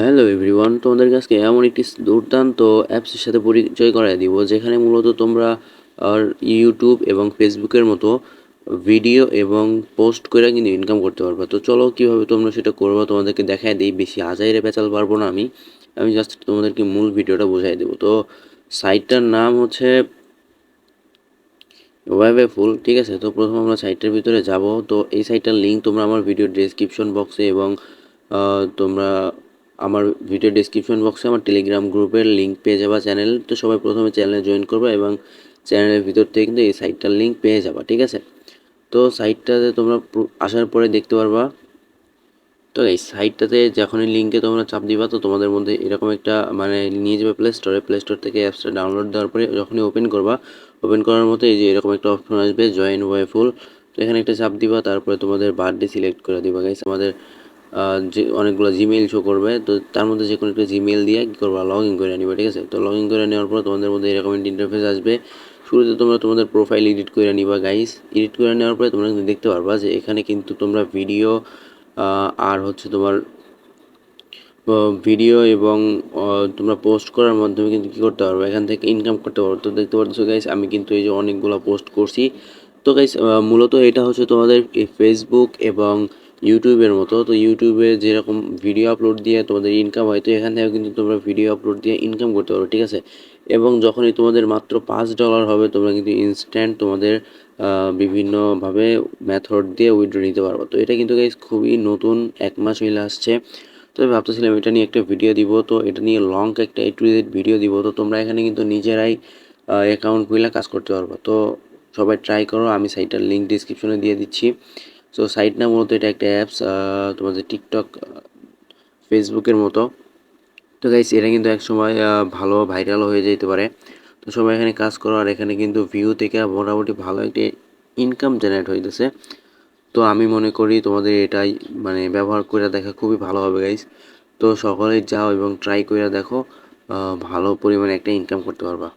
Hello everyone তোমাদের কাছে এমন একটি দুর্দান্ত অ্যাপসের সাথে পরিচয় করায় দিব, যেখানে মূলত তোমরা আর ইউটিউব এবং ফেসবুকের মতো ভিডিও এবং পোস্ট করে কিন্তু ইনকাম করতে পারবে। তো চলো কীভাবে তোমরা সেটা করব তোমাদেরকে দেখায় দিই, বেশি আজাইরে পেঁচাল পারব না আমি। আমি জাস্ট তোমাদেরকে মূল ভিডিওটা বোঝাই দেবো। তো সাইটটার নাম হচ্ছে ওয়েবে ফুল, ঠিক আছে? তো প্রথম আমরা সাইটটার ভিতরে যাব। তো এই সাইটটার লিঙ্ক তোমরা আমার ভিডিও ডেসক্রিপশন বক্সে এবং তোমরা আমার ভিডিও ডিসক্রিপশন বক্সে আমার টেলিগ্রাম গ্রুপের লিঙ্ক পেয়ে যাবা চ্যানেল তো সবাই প্রথমে চ্যানেলে জয়েন করবে এবং চ্যানেলের ভিতর থেকে কিন্তু এই সাইটটার লিঙ্ক পেয়ে যাবা, ঠিক আছে? তো সাইটটাতে তোমরা আসার পরে দেখতে পারবা। তো এই সাইটটাতে যখনই লিঙ্কে তোমরা চাপ দিবা, তো তোমাদের মধ্যে এরকম একটা মানে নিয়ে যাবে প্লে স্টোরে প্লে স্টোর থেকে অ্যাপসটা ডাউনলোড দেওয়ার পরে যখনই ওপেন করবা ওপেন করার মতো এই যে এরকম একটা অপশন আসবে জয়েন ওয়াইফুল তো এখানে একটা চাপ দিবা, তারপরে তোমাদের বার্থডে সিলেক্ট করে দিবা গাইস আমাদের যে অনেকগুলো জিমেইল শো করবে, তো তার মধ্যে যে কোনো একটা জিমেইল দিয়ে কী করবা? লগ ইন করে নিবে, ঠিক আছে? তো লগ ইন করে নেওয়ার পর তোমাদের মধ্যে এরকম ইন্টারফেস আসবে। শুরুতে তোমরা তোমাদের প্রোফাইল এডিট করে নিবা গাইস এডিট করে নেওয়ার পরে তোমরা কিন্তু দেখতে পারবা যে এখানে কিন্তু তোমরা ভিডিও আর হচ্ছে তোমার ভিডিও এবং তোমরা পোস্ট করার মাধ্যমে কিন্তু কী করতে পারবে? এখান থেকে ইনকাম করতে পারব। তো দেখতে পাচ্ছ গাইস আমি কিন্তু এই যে অনেকগুলো পোস্ট করছি। তো গাইস মূলত এটা হচ্ছে তোমাদের ফেসবুক এবং ইউটিউবের মতো। তো ইউটিউবে যেরকম ভিডিও আপলোড দিয়ে তোমাদের ইনকাম হয়, তো এখান থেকেও কিন্তু তোমরা ভিডিও আপলোড দিয়ে ইনকাম করতে পারো, ঠিক আছে? এবং যখনই তোমাদের মাত্র পাঁচ ডলার হবে, তোমরা কিন্তু ইনস্ট্যান্ট তোমাদের বিভিন্নভাবে মেথড দিয়ে উইড্রো নিতে পারব। তো এটা কিন্তু গাইজ খুবই নতুন, এক মাস মিলে আসছে। তো আমি ভাবতেছিলাম এটা নিয়ে একটা ভিডিও দিব, তো এটা নিয়ে লং একটা এ টু ভিডিও দিব। তো তোমরা এখানে কিন্তু নিজেরাই অ্যাকাউন্ট খুলে কাজ করতে পারব। তো সবাই ট্রাই করো, আমি সাইটটার লিঙ্ক ডিসক্রিপশনে দিয়ে দিচ্ছি। সো সাইট না মূলত এটা একটা অ্যাপস তোমাদের টিকটক ফেসবুকের মতো। তো গাইস এটা কিন্তু এক সময় ভালো ভাইরাল হয়ে যেতে পারে। তো সবাই এখানে কাজ করো, আর এখানে কিন্তু ভিউ থেকে মোটামুটি ভালো একটি ইনকাম জেনারেট হইতেছে। তো আমি মনে করি তোমাদের এটাই মানে ব্যবহার করে দেখা খুবই ভালো হবে গাইস তো সকলেই যাও এবং ট্রাই করে দেখো ভালো পরিমাণে একটা ইনকাম করতে পারবা।